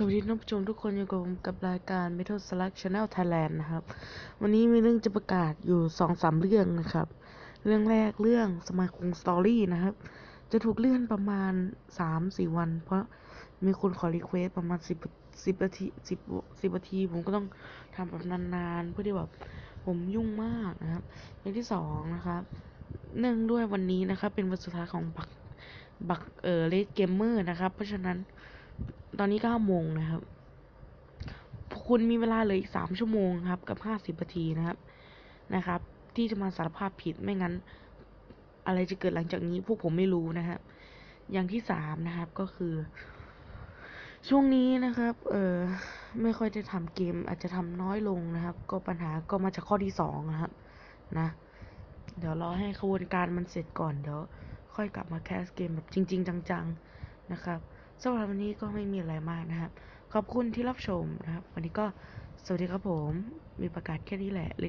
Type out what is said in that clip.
สวัสดีท่านผู้ชมทุกคนอยู่กับผมกับรายการ Metal Slug Channel Thailand นะครับ วันนี้มีเรื่องจะประกาศอยู่สองสามเรื่องนะครับ เรื่องแรกเรื่องสมาคมสตอรี่นะครับ จะถูกเลื่อนประมาณสามสี่วัน เพราะมีคนขอรีเควสประมาณสิบสิบนาทีสิบสิบนาที ผมก็ต้องทำแบบนานๆ เพื่อที่แบบผมยุ่งมากนะครับเรื่องที่สองนะครับ เนื่องด้วยวันนี้นะครับ เป็นวันสุดท้ายของบักบักเออเลดเกมเมอร์นะครับ เพราะฉะนั้น ตอนนี้เก้าโมงนะครับ คุณมีเวลาเหลยอีกสามชั่วโมงครับ กับห้าสิบนาทีนะครับนะครับ ที่จะมาสารภาพผิดไม่งั้น อะไรจะเกิดหลังจากนี้พวกผมไม่รู้นะครับ อย่างที่สามนะครับก็คือ ช่วงนี้นะครับ เออไม่ค่อยจะทำเกม อาจจะทำน้อยลงนะครับ ก็ปัญหาก็มาจากข้อที่สองนะครับ นะ เดี๋ยวรอให้ขบวนการมันเสร็จก่อนเดี๋ยวค่อยกลับมาแคสเกมแบบจริง ๆ จัง ๆ นะครับ สำหรับวันนี้ก็ไม่มีอะไรมากนะครับ ขอบคุณที่รับชมนะครับ วันนี้ก็สวัสดีครับผม มีประกาศแค่นี้แหละ